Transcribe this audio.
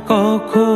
কখন